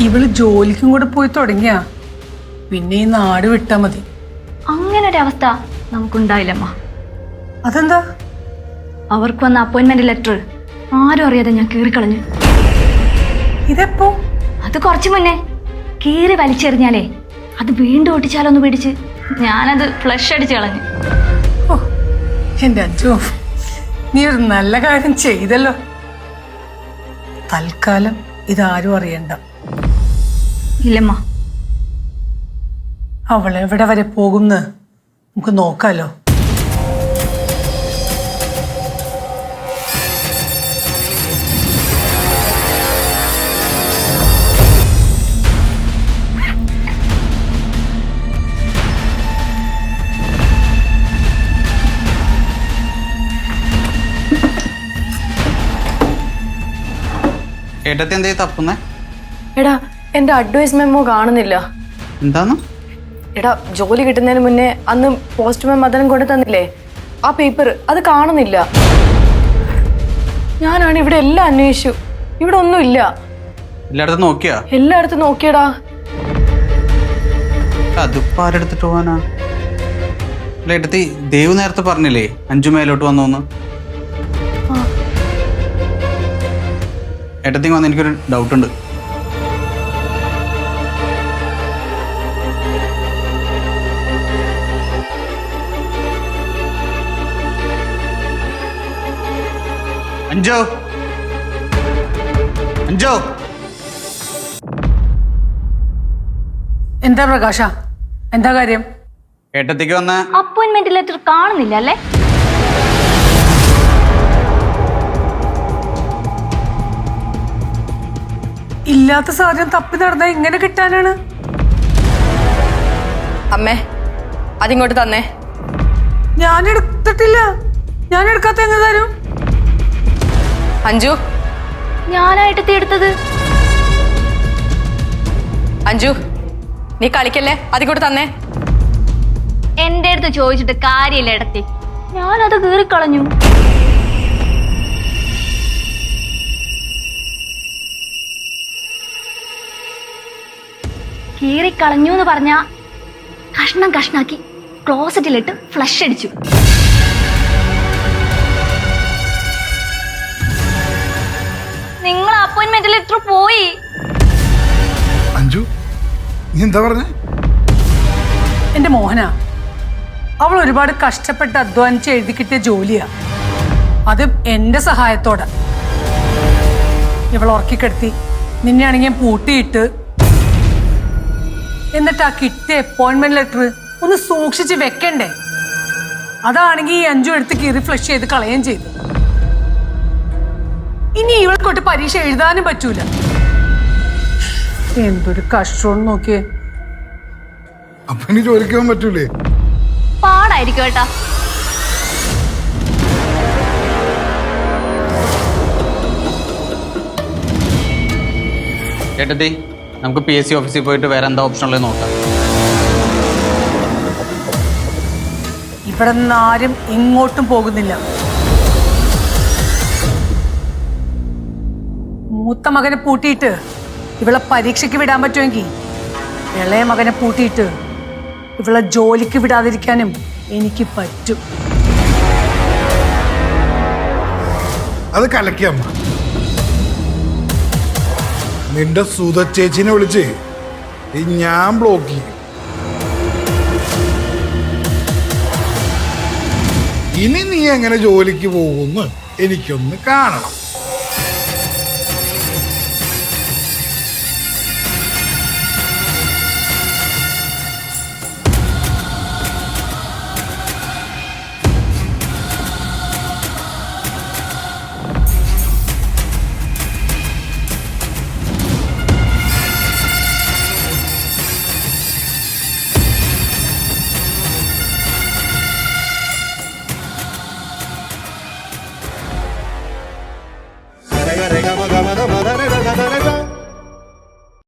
ഇവൾ ജോലിക്കും കൂടെ പോയി തുടങ്ങിയ. പിന്നെ ഈ നാട് വിട്ടാ മതി. അങ്ങനെ ഒരു അവസ്ഥ നമുക്കുണ്ടായില്ലമ്മ. അതെന്താ? അവർക്ക് വന്ന അപ്പോയിന്റ്മെന്റ് ലെറ്റർ ആരും അറിയാതെ ഞാൻ കീറിക്കളഞ്ഞു. ഇതെപ്പോ? അത് കുറച്ചു മുന്നേ. കീറി വലിച്ചെറിഞ്ഞാലേ അത് വീണ്ടും ഒട്ടിച്ചാലോന്ന് പിടിച്ച് ഞാനത് ഫ്ലഷ് അടിച്ച് കളഞ്ഞു. എന്റെ അഞ്ചു നീ ഒരു നല്ല കാര്യം ചെയ്തല്ലോ. തൽക്കാലം ഇതാരും അറിയണ്ട. ഇല്ലമ്മ. അവൾ എവിടെ വരെ പോകുന്ന് നമുക്ക് നോക്കാലോ. ഏട്ടത്തി എന്തേ തപ്പുന്നേ? എടാ എന്റെ അഡ്വൈസ് മെമ്മോ കാണുന്നില്ല. എന്താന്ന്? എടാ ജോലി കിട്ടുന്നതിന് മുന്നേ അന്ന് പോസ്റ്റ് മെമ്മോ മദനം കൊണ്ടു തന്നില്ലേ? ആ പേപ്പർ അത് കാണുന്നില്ല. ഞാനാണ് ഇവിടെ എല്ലാം അന്വേഷിച്ചു. ഇവിടെ ഒന്നും ഇല്ല. എല്ലായിടത്തും നോക്കിയാ? എല്ലായിടത്തും നോക്കിയടാ. അതിപ്പോ ആരെടുത്തിട്ട് പോവാനാ? അല്ല ഏട്ടത്തി ദേവ് നേരത്തെ പറഞ്ഞില്ലേ അഞ്ചു മേലോട്ട് വന്നോന്ന്? ഏട്ടത്തി വന്ന് എനിക്കൊരു ഡൗട്ട് അഞ്ചോ? അഞ്ചോ? എന്താ പ്രകാശ? എന്താ കാര്യം? കേട്ടത്തേക്ക് വന്ന അപ്പോയിന്റ്മെന്റ് ലെറ്റർ കാണുന്നില്ല അല്ലേ? ഇല്ലാത്ത സാധനം തപ്പി നടന്നാ എങ്ങനെ കിട്ടാനാണ്. അമ്മേ അതിങ്ങോട്ട് തന്നേ. ഞാൻ എടുത്തിട്ടില്ല. ഞാൻ എടുക്കാത്ത എങ്ങനെ തരും അഞ്ജു? ഞാനായിട്ട് തീടുത്തത് അഞ്ജു നീ കളിക്കല്ലേ? അതിക്കൂടെ തന്നേ. എന്റെ അടുത്ത് ചോദിച്ചിട്ട് കാര്യമില്ല ഇടത്തി. ഞാനത് കീറിക്കളഞ്ഞു. കീറിക്കളഞ്ഞു എന്ന് പറഞ്ഞ കഷ്ണം കഷ്ണാക്കി ക്ലോസറ്റിലിട്ട് ഫ്ലഷ് അടിച്ചു. അപ്പോയിന്റ്മെന്റ് ലെറ്റർ പോയി. അഞ്ജു നീ എന്താ പറഞ്ഞേ? എന്റെ മോഹന അവൾ ഒരുപാട് കഷ്ടപ്പെട്ട് അധ്വാനിച്ച് എഴുതി കിട്ടിയ ജോലിയാ. അത് എന്റെ സഹായത്തോടെ. ഇവൾ ഉറക്കിക്കെടുത്തി നിന്നെയാണെങ്കിൽ ഞാൻ പൂട്ടിയിട്ട് എന്നിട്ട് ആ കിട്ടിയ അപ്പോയിന്റ്മെന്റ് ലെറ്റർ ഒന്ന് സൂക്ഷിച്ച് വെക്കണ്ടേ? അതാണെങ്കിൽ ഈ അഞ്ചു എടുത്ത് കീറി ഫ്ലഷ് ചെയ്ത് കളയുകയും ചെയ്തു. ഇനി ഇവൾക്കൊട്ട് പരീക്ഷ എഴുതാനും പറ്റൂല. എന്തൊരു കഷ്ടം നോക്കിയേ. അപ്പനി ജോലിക്ക് പോകാൻ പറ്റൂലേ? പാടായിരിക്കും കേട്ടാ. ഏട്ടത്തി നമുക്ക് പി എസ് സി ഓഫീസിൽ പോയിട്ട് വേറെ എന്താ ഓപ്ഷൻ ഉള്ളത് നോക്കാം. ഇവിടെ നിന്ന് ആരും ഇങ്ങോട്ടും പോകുന്നില്ല. മൂത്ത മകനെ പൂട്ടിയിട്ട് ഇവളെ പരീക്ഷയ്ക്ക് വിടാൻ പറ്റുമെങ്കിൽ ഇളയ മകനെ പൂട്ടിയിട്ട് ഇവളെ ജോലിക്ക് വിടാതിരിക്കാനും എനിക്ക് പറ്റും. അത് കലക്കിയമ്മ നിന്റെ സുധ ചേച്ചിനെ വിളിച്ച് ഞാൻ ബ്ലോക്ക് ചെയ്യും. ഇനി നീ എങ്ങനെ ജോലിക്ക് പോകുമെന്ന് എനിക്കൊന്ന് കാണണം. da da